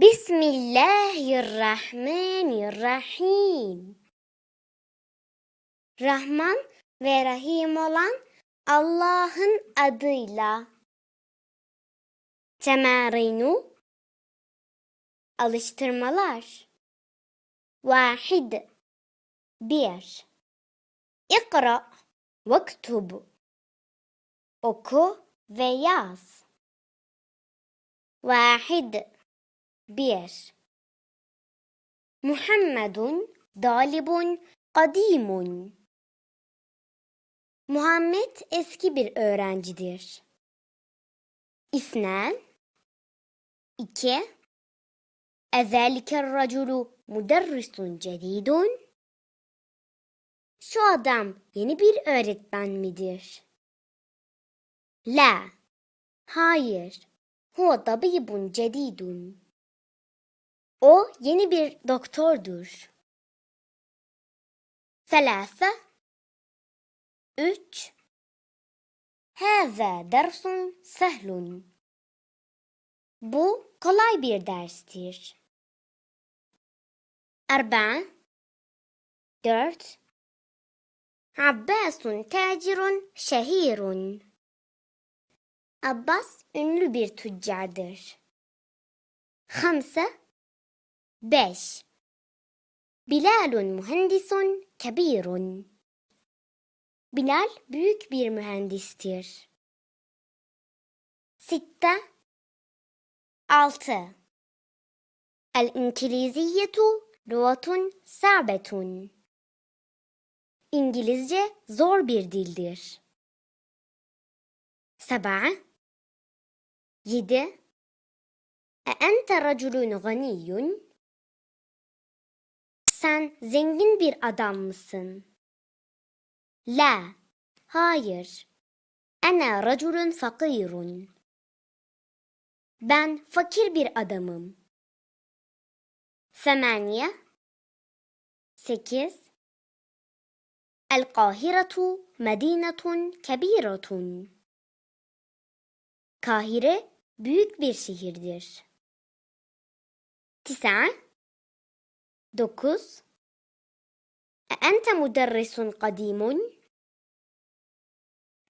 Bismillahirrahmanirrahim. Rahman ve Rahim olan Allah'ın adıyla. Temarinu Alıştırmalar. Vahid Bir. İkra. Vektub Oku ve yaz. Vahid Bir Muhammedun dalibun kadimun Muhammed eski bir öğrencidir. İsnen İki Ezelike raculu müderrisun cedidun Şu adam yeni bir öğretmen midir? La Hayır. Huve tabibun cedidun. O yeni bir doktordur. Selasa Üç. Hâzâ dersun sehlun. Bu kolay bir derstir. Arba'a Dört. Abbasun tacirun şehirun. Abbas ünlü bir tüccardır. Hamsa 5 Bilal mühendisun kebirun. Bilal büyük bir mühendistir. Sitte Altı El-İnkiliziyyetu lugatun sa'betun. İngilizce zor bir dildir. Seba Yedi E ente raculun ganiyun? Sen zengin bir adam mısın? La. Hayır. Ana raculun fakirun. Ben fakir bir adamım. Semaniye Sekiz. El-Kahiretu medinetun kebiretun Kahire büyük bir şehirdir. Tisa Dokuz. Ente müderrisun kadimun?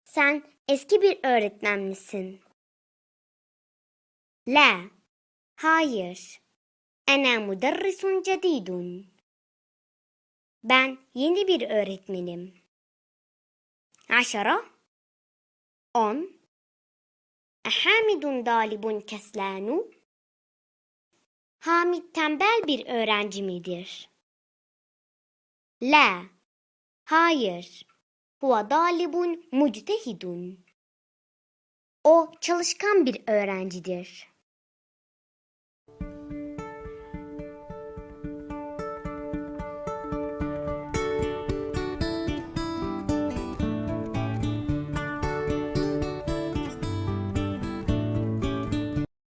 Sen eski bir öğretmen misin? La. Hayır. Ana müderrisun cedidun? Ben yeni bir öğretmenim. Aşara. On. Hamidun dalibun keslanu Hamid tembel bir öğrenci midir? La Hayır Huve dalibun muctehidun O çalışkan bir öğrencidir.